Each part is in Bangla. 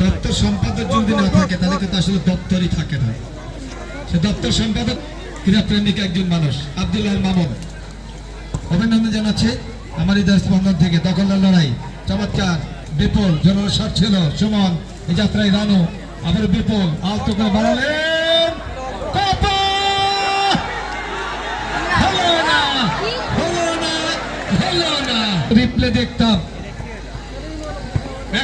দপ্তর সম্পাদক যদি না থাকে, তাহলে কিন্তু আসলে দপ্তরই থাকে না। সে দপ্তর সম্পাদক ক্রীড়াপ্রেমিক একজন মানুষ আব্দুল্লাহ মামুন। অভিনন্দন জানাচ্ছে আমার হৃদয় স্পন্দন থেকে। দখলদার লড়াই, চমৎকার, বিপুল শট ছিল সুমন, এই যাত্রায় রানু, আবার বিপুল, আলতো করে বাড়ালেন রিপ্লে দেখতাম।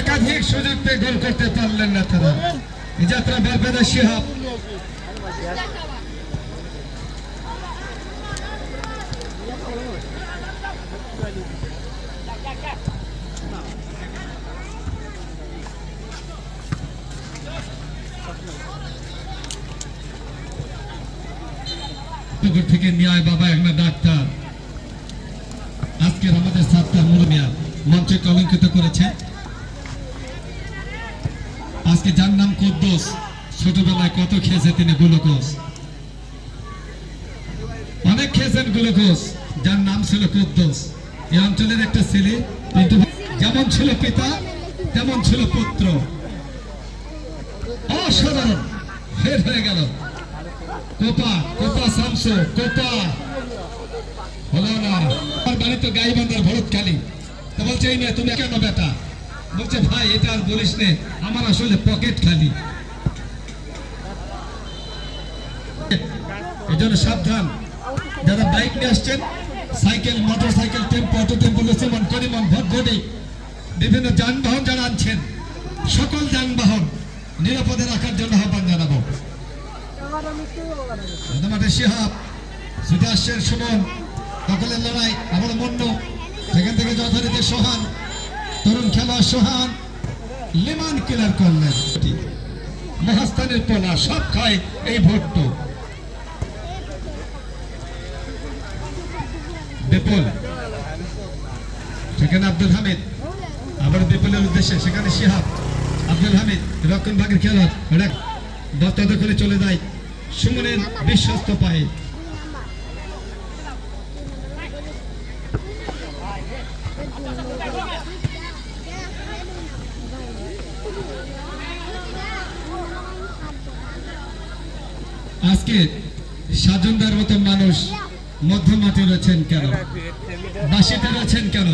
একাধিক সুযোগ পেয়ে গোল করতে পারলেন না তারা। এই যাত্রা বেরবেদা পুকুর থেকে নিয়ে বাবা একটা ডাক্তার। আজকের আমাদের সাতটা মুরমিয়া মঞ্চে কলঙ্কিত করেছে। আজকে যার নাম কুদ্দোস, ছোটবেলায় কত খেয়েছে তিনি গ্লুকোজ অনেক খেয়েছেন গ্লুকোজ যার নাম ছিল কুদ্দোস। এই অঞ্চলের একটা ছেলে যেমন ছিল পিতা, তেমন ছিল পুত্র। অসাধারণ। ফের হয়ে গেল। কোপা কোপা শামসু কোপা। হলো না। বাড়ি তো গাইবান্ধার ভরত খালি। তো বলছে, এই মেয়ে, তুমি কেন বেটা? বলছে, ভাই, এটা আর বলিস নে, আমার আসলে পকেট খালি। এই জন্য সাবধান। যারা বাইক নিয়ে আসছেন, cycle motorcycle tempo, auto, tempo লুসিমন করিমন ভটভটি বিভিন্ন যানবাহন যারা আনছেন, সকল যানবাহন নিরাপদে রাখার জন্য আহ্বান জানাব। শিহাব আসছেন সুমন দখলের লড়াই আবার মন্য সেখান থেকে যথারীতি সোহান, তরুণ খেলোয়াড় সোহান, লিমান কিলার করলেন। মহাস্থানের পোলা সব খায় এই ভোট্ট। বিপুল। সেখানে আব্দুল হামিদ। আবার বিপুলের উদ্দেশ্যে, সেখানে শিহাব। আব্দুল হামিদ রক্ষণ ভাগের খেলোয়াড় দত্তা দখলে চলে যায় সুমনের বিশ্বস্ত পায়ে। আজকে সাজনদার মতো মানুষ মধ্যমাঠে রয়েছেন কেন? বাসিতে রয়েছেন কেন?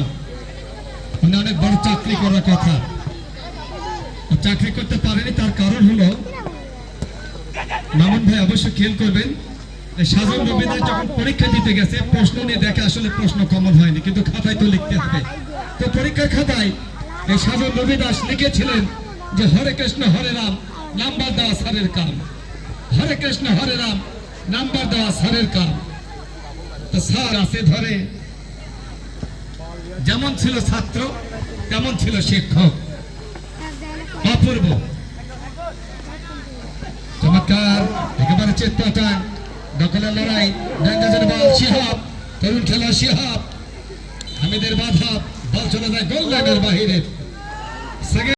উনি অনেক বড় চাকরি করার কথা। চাকরি করতে পারেনি, তার কারণ হলো, মামুন ভাই অবশ্য খেয়াল করবেন সাজন রবিদাস যখন পরীক্ষা দিতে গেছে, প্রশ্ন নিয়ে দেখে আসলে প্রশ্ন কমন হয়নি, কিন্তু খাতায় তো লিখতে হবে। তো পরীক্ষার খাতায় এই সাজন রবিদাস লিখেছিলেন যে, হরে কৃষ্ণ, হরে রাম, নাম্বার দেওয়া স্যারের কাম হরে কৃষ্ণ, হরে রাম। নাম্বার দেওয়া স্যারের কাম। তো স্যার আছে ধরে। যেমন ছিল ছাত্র, তেমন ছিল শিক্ষক। অপূর্ব। চমৎকার। একেবারে চেত্তাটান দখলের লড়াই। ডাঙ্গাজের বল, শিহাব। তরুণ খেলা শিহাব। হামিদের বাধা। বল চলে যায় গোল লাইনের বাহিরে।